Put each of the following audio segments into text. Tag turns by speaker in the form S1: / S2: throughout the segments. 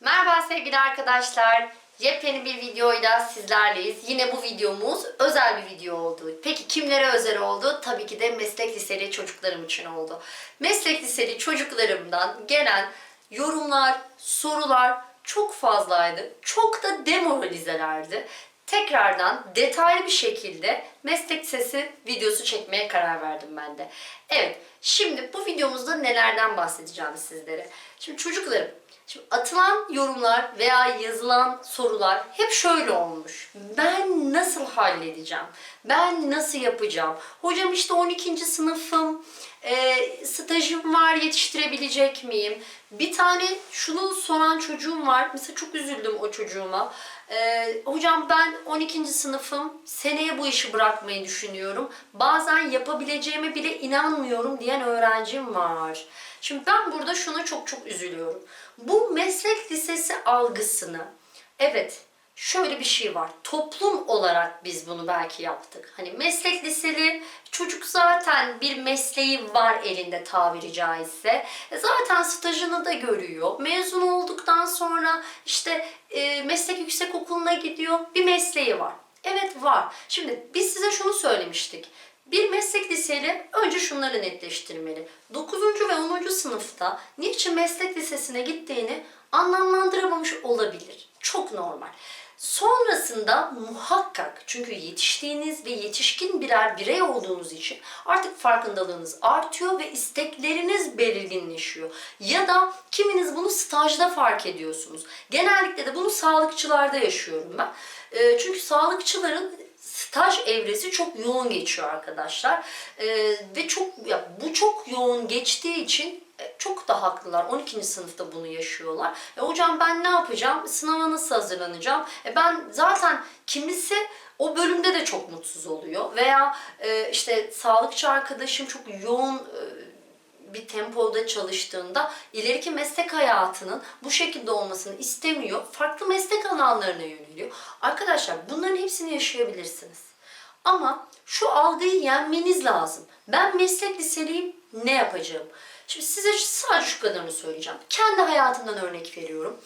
S1: Merhaba sevgili arkadaşlar. Yepyeni bir videoyla sizlerleyiz. Yine bu videomuz özel bir video oldu. Peki kimlere özel oldu? Tabii ki de meslek liseli çocuklarım için oldu. Meslek liseli çocuklarımdan gelen yorumlar, sorular çok fazlaydı. Çok da demoralizelerdi. Tekrardan detaylı bir şekilde meslek lisesi videosu çekmeye karar verdim ben de. Evet, şimdi bu videomuzda nelerden bahsedeceğim sizlere. Şimdi çocuklarım, Şimdi atılan yorumlar veya yazılan sorular hep şöyle olmuş. Ben nasıl halledeceğim? Ben nasıl yapacağım? Hocam işte 12. sınıfım, e, stajım var yetiştirebilecek miyim? Bir tane şunu soran çocuğum var. Mesela çok üzüldüm o çocuğuma. E, hocam ben 12. sınıfım, seneye bu işi bırakmayı düşünüyorum. Bazen yapabileceğime bile inanmıyorum diyen öğrencim var. Şimdi ben burada şuna çok çok üzülüyorum. Bu meslek lisesi algısını, evet şöyle bir şey var. Toplum olarak biz bunu belki yaptık. Hani meslek liseli çocuk zaten bir mesleği var elinde tabiri caizse. E Zaten stajını da görüyor. Mezun olduktan sonra işte e, meslek yüksek okuluna gidiyor. Bir mesleği var. Evet var. Şimdi biz size şunu söylemiştik. Bir meslek liseli önce şunları netleştirmeli. 9. ve 10. sınıfta niçin meslek lisesine gittiğini anlamlandıramamış olabilir. Çok normal. Sonrasında muhakkak çünkü yetiştiğiniz ve yetişkin birer birey olduğunuz için artık farkındalığınız artıyor ve istekleriniz belirginleşiyor. Ya da kiminiz bunu stajda fark ediyorsunuz. Genellikle de bunu sağlıkçılarda yaşıyorum ben. Ee, Çünkü sağlıkçıların staj evresi çok yoğun geçiyor arkadaşlar. Ee, ve çok ya bu çok yoğun geçtiği için çok da haklılar. 12. sınıfta bunu yaşıyorlar. E, hocam ben ne yapacağım? Sınava nasıl hazırlanacağım? E, ben zaten kimisi o bölümde de çok mutsuz oluyor. Veya e, işte sağlıkçı arkadaşım çok yoğun e, bir tempoda çalıştığında ileriki meslek hayatının bu şekilde olmasını istemiyor. Farklı meslek alanlarına yöneliyor. Arkadaşlar bunların hepsini yaşayabilirsiniz. Ama şu algıyı yenmeniz lazım. Ben meslek liseliyim ne yapacağım? Şimdi size sadece şu kadarını söyleyeceğim. Kendi hayatımdan örnek veriyorum.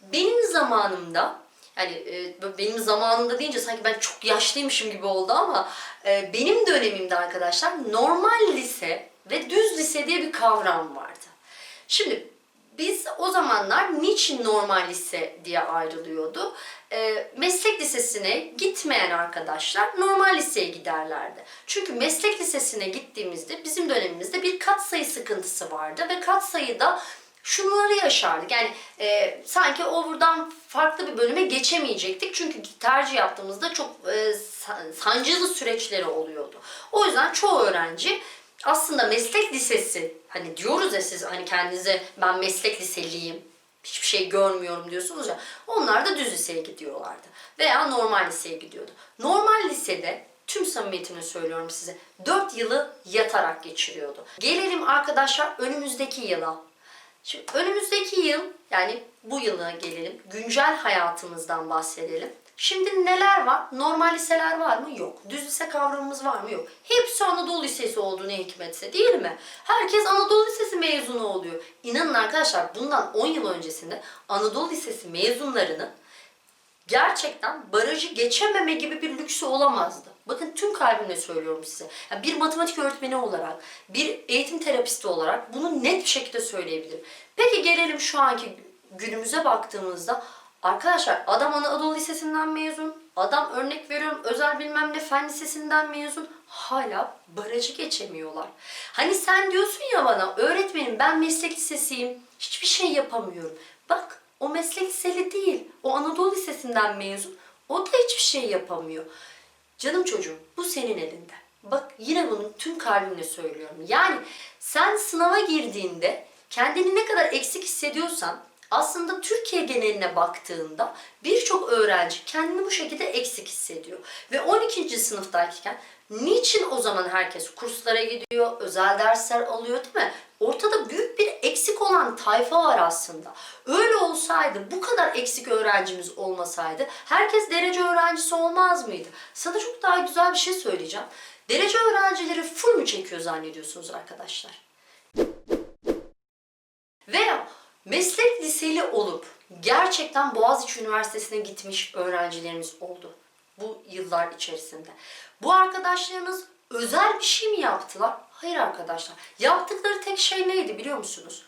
S1: Benim zamanımda yani e, benim zamanımda deyince sanki ben çok yaşlıymışım gibi oldu ama e, benim dönemimde arkadaşlar normal lise ve düz lise diye bir kavram vardı. Şimdi biz o zamanlar niçin normal lise diye ayrılıyordu? E, meslek lisesine gitmeyen arkadaşlar normal liseye giderlerdi. Çünkü meslek lisesine gittiğimizde bizim dönemimizde bir katsayı sıkıntısı vardı ve katsayıda şunları yaşardık. Yani e, sanki o buradan farklı bir bölüme geçemeyecektik. Çünkü tercih yaptığımızda çok e, sa- sancılı süreçleri oluyordu. O yüzden çoğu öğrenci aslında meslek lisesi hani diyoruz ya siz hani kendinize ben meslek liseliyim hiçbir şey görmüyorum diyorsunuz ya onlar da düz liseye gidiyorlardı veya normal liseye gidiyordu. Normal lisede tüm samimiyetimle söylüyorum size 4 yılı yatarak geçiriyordu. Gelelim arkadaşlar önümüzdeki yıla. Şimdi önümüzdeki yıl yani bu yıla gelelim. Güncel hayatımızdan bahsedelim. Şimdi neler var? Normal liseler var mı? Yok. Düz lise kavramımız var mı? Yok. Hepsi Anadolu Lisesi oldu ne hikmetse değil mi? Herkes Anadolu Lisesi mezunu oluyor. İnanın arkadaşlar bundan 10 yıl öncesinde Anadolu Lisesi mezunlarının gerçekten barajı geçememe gibi bir lüksü olamazdı. Bakın tüm kalbimle söylüyorum size. Yani bir matematik öğretmeni olarak, bir eğitim terapisti olarak bunu net bir şekilde söyleyebilirim. Peki gelelim şu anki günümüze baktığımızda arkadaşlar adam Anadolu Lisesi'nden mezun, adam örnek veriyorum özel bilmem ne fen lisesinden mezun hala barajı geçemiyorlar. Hani sen diyorsun ya bana öğretmenim ben meslek lisesiyim hiçbir şey yapamıyorum. Bak o meslek liseli değil. O Anadolu Lisesi'nden mezun. O da hiçbir şey yapamıyor. Canım çocuğum bu senin elinde. Bak yine bunu tüm kalbimle söylüyorum. Yani sen sınava girdiğinde kendini ne kadar eksik hissediyorsan aslında Türkiye geneline baktığında birçok öğrenci kendini bu şekilde eksik hissediyor. Ve 12. sınıftayken niçin o zaman herkes kurslara gidiyor, özel dersler alıyor değil mi? Ortada büyük bir eksik olan tayfa var aslında. Öyle olsaydı, bu kadar eksik öğrencimiz olmasaydı herkes derece öğrencisi olmaz mıydı? Sana çok daha güzel bir şey söyleyeceğim. Derece öğrencileri full mü çekiyor zannediyorsunuz arkadaşlar? Veya meslek liseli olup gerçekten Boğaziçi Üniversitesi'ne gitmiş öğrencilerimiz oldu bu yıllar içerisinde. Bu arkadaşlarınız özel bir şey mi yaptılar? Hayır arkadaşlar. Yaptıkları tek şey neydi biliyor musunuz?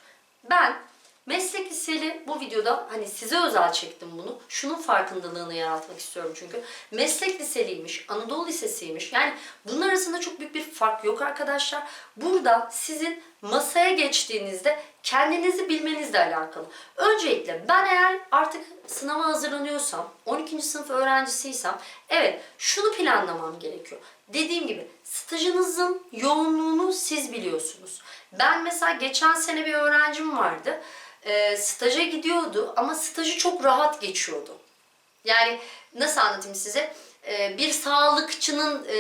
S1: Ben meslek liseli bu videoda hani size özel çektim bunu. Şunun farkındalığını yaratmak istiyorum çünkü. Meslek liseliymiş, Anadolu Lisesi'ymiş. Yani bunlar arasında çok büyük bir fark yok arkadaşlar. Burada sizin masaya geçtiğinizde kendinizi bilmenizle alakalı. Öncelikle ben eğer artık sınava hazırlanıyorsam, 12. sınıf öğrencisiysem evet şunu planlamam gerekiyor. Dediğim gibi stajınızın yoğunluğunu siz biliyorsunuz. Ben mesela geçen sene bir öğrencim vardı. Ee, staja gidiyordu ama stajı çok rahat geçiyordu. Yani nasıl anlatayım size? Ee, bir sağlıkçının e,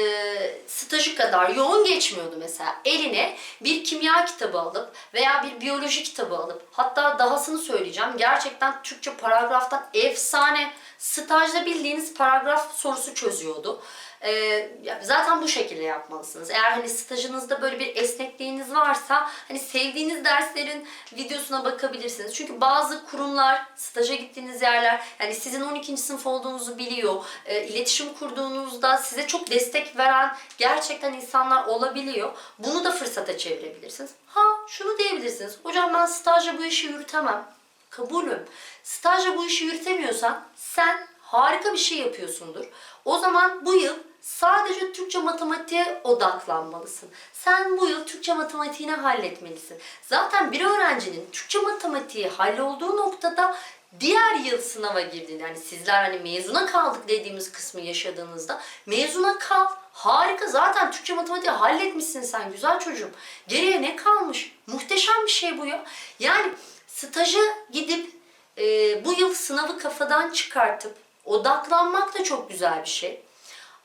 S1: stajı kadar yoğun geçmiyordu mesela. Eline bir kimya kitabı alıp veya bir biyoloji kitabı alıp hatta dahasını söyleyeceğim. Gerçekten Türkçe paragraftan efsane stajda bildiğiniz paragraf sorusu çözüyordu. Ee, zaten bu şekilde yapmalısınız. Eğer hani stajınızda böyle bir esnekliğiniz varsa hani sevdiğiniz derslerin videosuna bakabilirsiniz. Çünkü bazı kurumlar, staja gittiğiniz yerler yani sizin 12. sınıf olduğunuzu biliyor. E, iletişim kurduğunuzda size çok destek veren gerçekten insanlar olabiliyor. Bunu da fırsata çevirebilirsiniz. Ha şunu diyebilirsiniz. Hocam ben stajla bu işi yürütemem. Kabulüm. Stajla bu işi yürütemiyorsan sen harika bir şey yapıyorsundur. O zaman bu yıl sadece Türkçe matematiğe odaklanmalısın. Sen bu yıl Türkçe matematiğini halletmelisin. Zaten bir öğrencinin Türkçe matematiği hallolduğu noktada diğer yıl sınava girdiğinde yani sizler hani mezuna kaldık dediğimiz kısmı yaşadığınızda mezuna kal. Harika zaten Türkçe matematiği halletmişsin sen güzel çocuğum. Geriye ne kalmış? Muhteşem bir şey bu ya. Yani staja gidip e, bu yıl sınavı kafadan çıkartıp odaklanmak da çok güzel bir şey.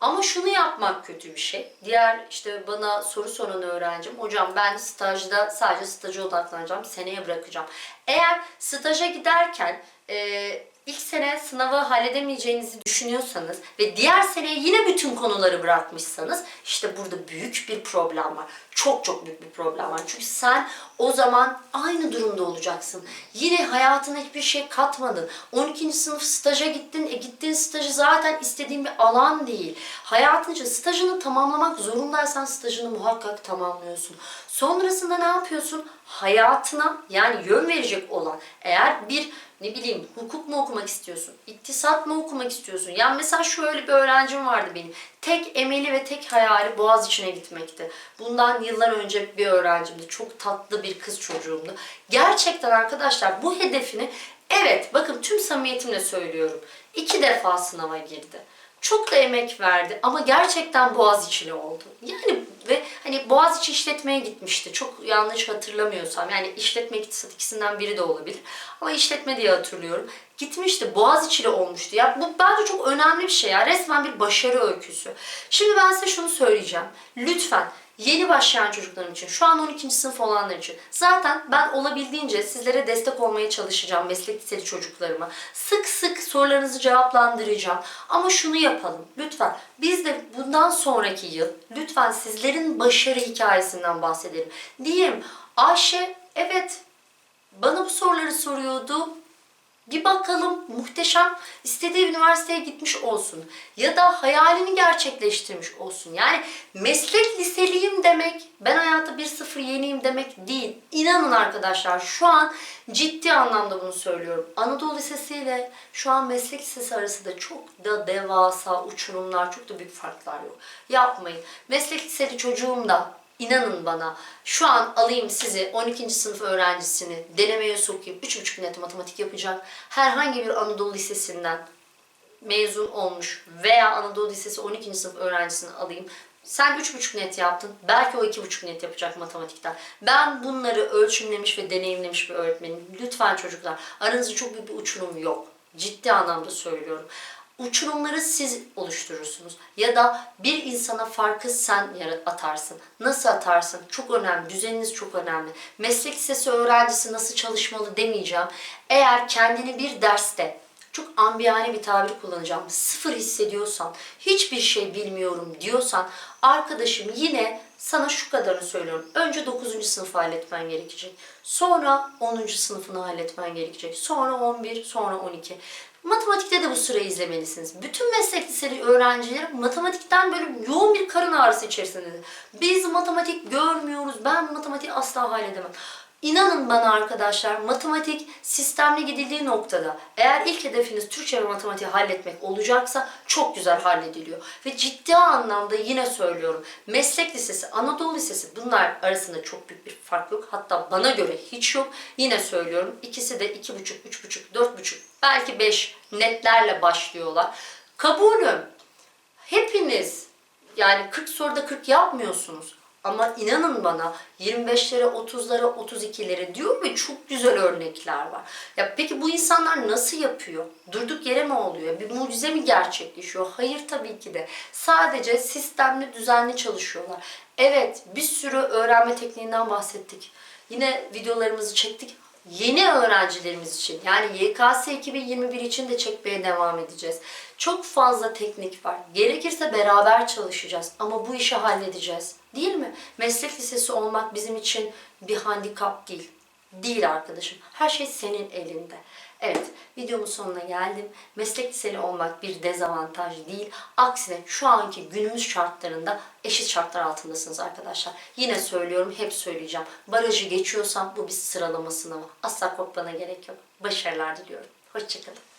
S1: Ama şunu yapmak kötü bir şey. Diğer işte bana soru soran öğrencim, hocam ben stajda sadece staja odaklanacağım, seneye bırakacağım. Eğer staja giderken e, ilk sene sınavı halledemeyeceğinizi düşünüyorsanız ve diğer seneye yine bütün konuları bırakmışsanız işte burada büyük bir problem var. Çok çok büyük bir problem var. Çünkü sen o zaman aynı durumda olacaksın. Yine hayatına hiçbir şey katmadın. 12. sınıf staja gittin. E gittiğin stajı zaten istediğin bir alan değil. Hayatınca stajını tamamlamak zorundaysan stajını muhakkak tamamlıyorsun. Sonrasında ne yapıyorsun? Hayatına yani yön verecek olan eğer bir ne bileyim hukuk mu okumak istiyorsun? İktisat mı okumak istiyorsun? Yani mesela şöyle bir öğrencim vardı benim. Tek emeli ve tek hayali Boğaziçi'ne gitmekti. Bundan yıllar önce bir öğrencimdi. Çok tatlı bir kız çocuğumdu. Gerçekten arkadaşlar bu hedefini evet bakın tüm samimiyetimle söylüyorum. İki defa sınava girdi. Çok da emek verdi ama gerçekten Boğaziçi'li oldu. Yani hani Boğaziçi işletmeye gitmişti. Çok yanlış hatırlamıyorsam. Yani işletme iktisat ikisinden biri de olabilir. Ama işletme diye hatırlıyorum. Gitmişti. Boğaziçi'li olmuştu. Ya bu bence çok önemli bir şey ya. Resmen bir başarı öyküsü. Şimdi ben size şunu söyleyeceğim. Lütfen yeni başlayan çocuklarım için, şu an 12. sınıf olanlar için zaten ben olabildiğince sizlere destek olmaya çalışacağım meslek liseli çocuklarıma. Sık sık sorularınızı cevaplandıracağım. Ama şunu yapalım lütfen. Biz de bundan sonraki yıl lütfen sizlerin başarı hikayesinden bahsedelim. Diyeyim Ayşe evet bana bu soruları soruyordu. Bir bakalım muhteşem istediği üniversiteye gitmiş olsun ya da hayalini gerçekleştirmiş olsun. Yani meslek liseliyim demek, ben hayata 1-0 yeniyim demek değil. İnanın arkadaşlar şu an ciddi anlamda bunu söylüyorum. Anadolu Lisesi ile şu an meslek lisesi arasında çok da devasa uçurumlar, çok da büyük farklar yok. Yapmayın. Meslek liseli çocuğum da İnanın bana şu an alayım sizi 12. sınıf öğrencisini denemeye sokayım 3,5 net matematik yapacak herhangi bir Anadolu Lisesi'nden mezun olmuş veya Anadolu Lisesi 12. sınıf öğrencisini alayım. Sen 3,5 net yaptın. Belki o 2,5 net yapacak matematikten. Ben bunları ölçümlemiş ve deneyimlemiş bir öğretmenim. Lütfen çocuklar aranızda çok büyük bir uçurum yok. Ciddi anlamda söylüyorum uçurumları siz oluşturursunuz. Ya da bir insana farkı sen atarsın. Nasıl atarsın? Çok önemli. Düzeniniz çok önemli. Meslek lisesi öğrencisi nasıl çalışmalı demeyeceğim. Eğer kendini bir derste çok ambiyane bir tabir kullanacağım. Sıfır hissediyorsan, hiçbir şey bilmiyorum diyorsan arkadaşım yine sana şu kadarını söylüyorum. Önce 9. sınıfı halletmen gerekecek. Sonra 10. sınıfını halletmen gerekecek. Sonra 11, sonra 12. Matematikte de bu süreyi izlemelisiniz. Bütün meslek liseli öğrenciler matematikten böyle yoğun bir karın ağrısı içerisinde. Biz matematik görmüyoruz. Ben matematiği asla halledemem. İnanın bana arkadaşlar matematik sistemli gidildiği noktada eğer ilk hedefiniz Türkçe ve matematiği halletmek olacaksa çok güzel hallediliyor. Ve ciddi anlamda yine söylüyorum meslek lisesi, Anadolu Lisesi bunlar arasında çok büyük bir fark yok. Hatta bana göre hiç yok. Yine söylüyorum ikisi de 2,5, 3,5, 4,5 belki 5 netlerle başlıyorlar. Kabulüm. Hepiniz yani 40 soruda 40 yapmıyorsunuz. Ama inanın bana 25'lere, 30'lara, 32'lere diyor ve çok güzel örnekler var. Ya peki bu insanlar nasıl yapıyor? Durduk yere mi oluyor? Bir mucize mi gerçekleşiyor? Hayır tabii ki de. Sadece sistemli, düzenli çalışıyorlar. Evet, bir sürü öğrenme tekniğinden bahsettik. Yine videolarımızı çektik. Yeni öğrencilerimiz için yani YKS 2021 için de çekmeye devam edeceğiz. Çok fazla teknik var. Gerekirse beraber çalışacağız ama bu işi halledeceğiz. Değil mi? Meslek lisesi olmak bizim için bir handikap değil. Değil arkadaşım. Her şey senin elinde. Evet, videomun sonuna geldim. Meslek liseli olmak bir dezavantaj değil. Aksine şu anki günümüz şartlarında eşit şartlar altındasınız arkadaşlar. Yine söylüyorum, hep söyleyeceğim. Barajı geçiyorsam bu bir sıralama sınavı. Asla korkmana gerek yok. Başarılar diliyorum. Hoşçakalın.